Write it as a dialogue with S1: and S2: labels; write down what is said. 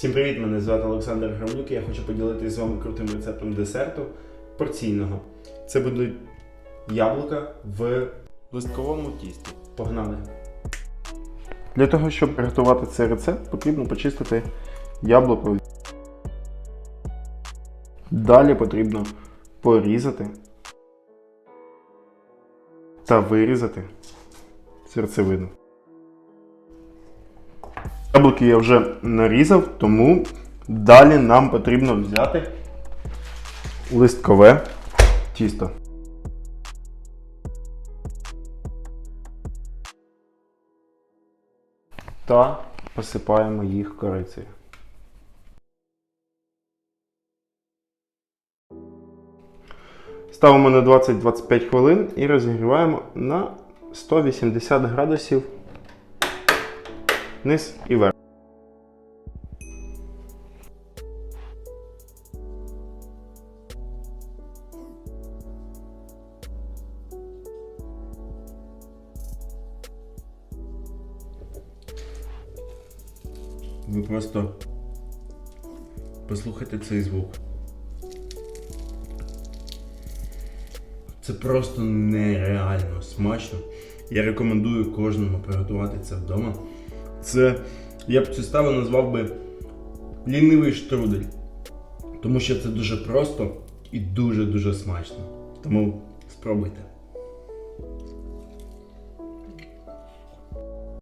S1: Всім привіт! Мене звати Олександр Грамлюк. і Я хочу поділитися з вами крутим рецептом десерту порційного. Це будуть яблука в листковому тісті. Погнали! Для того, щоб приготувати цей рецепт, потрібно почистити яблуко. Далі потрібно порізати та вирізати серцевину. Яблуки я вже нарізав, тому далі нам потрібно взяти листкове тісто. Та посипаємо їх корицею. Ставимо на 20-25 хвилин і розігріваємо на 180 градусів низ і верх. Ви просто послухайте цей звук. Це просто нереально смачно. Я рекомендую кожному приготувати це вдома. Це, я б цю ставу назвав би лінивий штрудель. Тому що це дуже просто і дуже-дуже смачно. Тому спробуйте.